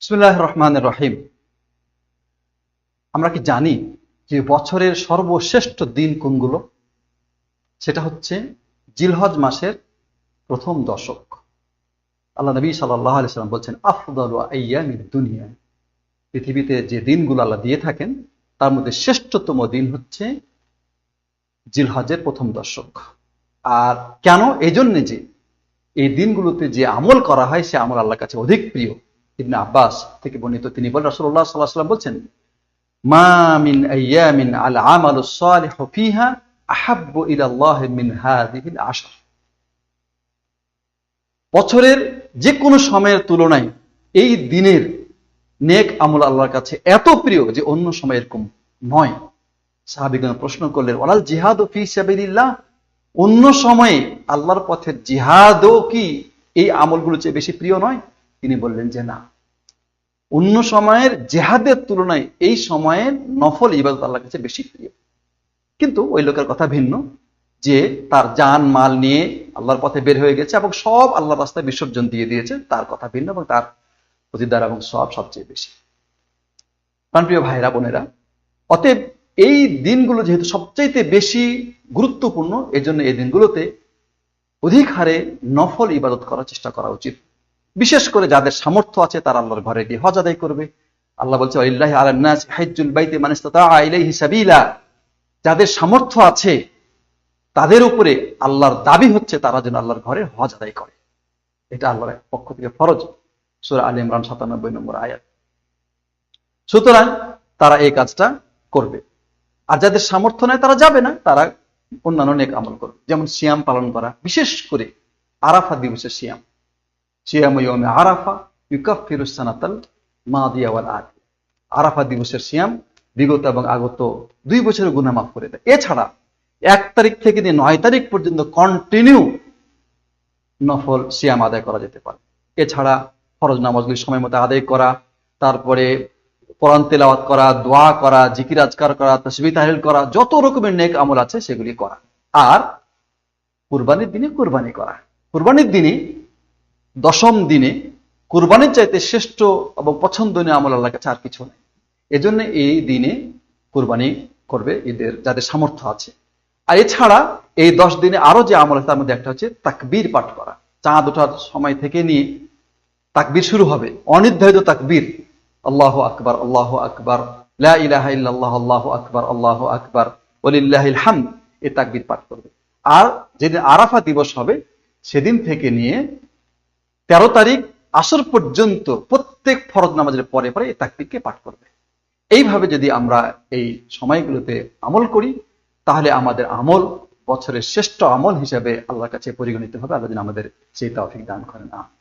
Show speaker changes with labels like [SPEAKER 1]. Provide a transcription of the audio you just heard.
[SPEAKER 1] বিসমুল্লাহ রহমান রহিম। আমরা কি জানি যে বছরের সর্বশ্রেষ্ঠ দিন কোনগুলো? সেটা হচ্ছে জিলহজ মাসের প্রথম দশক। আল্লাহ নবী সাল্লাহ আলি সাল্লাম বলছেন, আফদল দুনিয়া। পৃথিবীতে যে দিনগুলো আল্লাহ দিয়ে থাকেন, তার মধ্যে শ্রেষ্ঠতম দিন হচ্ছে জিলহজের প্রথম দশক। আর কেন? এই যে এই দিনগুলোতে যে আমল করা হয়, সে আমল আল্লাহর কাছে অধিক প্রিয়। ইবনে আব্বাস থেকে বর্ণিত তিনি বলেন, রাসূলুল্লাহ সাল্লাল্লাহু আলাইহি সাল্লাম বলছেন, মা মিন আইয়ামিন আল আহাব্বু ইলা আল্লাহ মিন হাযিহিল আশর. বছরের যে কোনো সময়ের তুলনায় এই দিনের নেক আমল আল্লাহর কাছে এত প্রিয় যে অন্য সময় এরকম নয়। সাহাবিগণ প্রশ্ন করলেন, ওয়ালাল জিহাদ ফি সাবিলিল্লাহ? অন্য সময়ে আল্লাহর পথের জিহাদও কি এই আমলগুলো চেয়ে বেশি প্রিয় নয়? তিনি বললেন যে, না। অন্য সময়ের জেহাদের তুলনায় এই সময়ের নফল ইবাদত আল্লাহর কাছে বেশি প্রিয়। কিন্তু ওই লোকের কথা ভিন্ন, যে তার জান, মাল নিয়ে আল্লাহর পথে বের হয়ে গেছে এবং সব আল্লাহর রাস্তায় বিসর্জন দিয়ে দিয়েছে, তার কথা ভিন্ন এবং তার প্রতিদার এবং সব সবচেয়ে বেশি। প্রিয় ভাইরা, বোনেরা, অতএব এই দিনগুলো যেহেতু সবচাইতে বেশি গুরুত্বপূর্ণ, এজন্য এই দিনগুলোতে অধিক হারে নফল ইবাদত করার চেষ্টা করা উচিত। বিশেষ করে যাদের সামর্থ্য আছে তারা আল্লাহর ঘরে গিয়ে হজ আদায় করবে। আল্লাহ বলছে যাদের সামর্থ্য আছে, তাদের উপরে আল্লাহর দাবি হচ্ছে তারা যেন আল্লাহর ঘরে হজ আদায় করে। এটা আল্লাহর পক্ষ থেকে ফরজ। সূরা আলী ইমরান সাতানব্বই নম্বর আয়াত। সুতরাং তারা এই কাজটা করবে। আর যাদের সামর্থ্য নেই, তারা যাবে না। তারা অন্যান্য নেক আমল করবে। যেমন সিয়াম পালন করা, বিশেষ করে আরাফা দিবসের সিয়াম। সিয়াম ইয়মে আরাফা ইউকাফিরুসানাতাল মাদিয়া ওয়াল আদ আরাফা দিবসের সিয়াম বিগত এবং আগত দুই বছরের গুণা মাফ করে দেয়। এছাড়া, এক তারিখ থেকে নিয়ে নয় তারিখ পর্যন্ত কন্টিনিউ নফল সিয়াম আদায় করা যেতে পারে। এছাড়া ফরজ নামাজগুলি সময় মতো আদায় করা, তারপরে কোরআন তেলাওয়াত করা, দোয়া করা, জিকির আজকার করা তসবি তাহলিল করা, যত রকমের নেক আমল আছে সেগুলি করা। আর কুরবানির দিনে কুরবানি করা। কুরবানির দিনে দশম দিনে কুরবানির চাইতে শ্রেষ্ঠ এবং পছন্দনীয় আমল আল্লাহর কাছে আর কিছু নেই। এজন্য এই দিনে কুরবানি করবে এদের, যাদের সামর্থ্য আছে। আর এছাড়া এই দশ দিনে আরও যে আমল আছে, তার মধ্যে একটা হচ্ছে তাকবীর পাঠ করা। চাঁদ ওঠার সময় থেকে নিয়ে তাকবীর শুরু হবে। অনির্ধারিত তাকবীর, আল্লাহ আকবার আল্লাহ আকবার, লা আল্লাহ আকবার আল্লাহ আকবার ওলিল্লাহিল হাম এ তাকবীর পাঠ করবে। আর যেদিন আরাফা দিবস হবে, সেদিন থেকে নিয়ে তেরো তারিখ আসর পর্যন্ত প্রত্যেক ফরজ নামাজের পরে পরে এই তাকবিরকে পাঠ করবে। এইভাবে যদি আমরা এই সময়গুলোতে আমল করি, তাহলে আমাদের আমল বছরের শ্রেষ্ঠ আমল হিসাবে আল্লাহর কাছে পরিগণিত হবে। আল্লাহ যেন আমাদের সেই তৌফিক দান করেন। না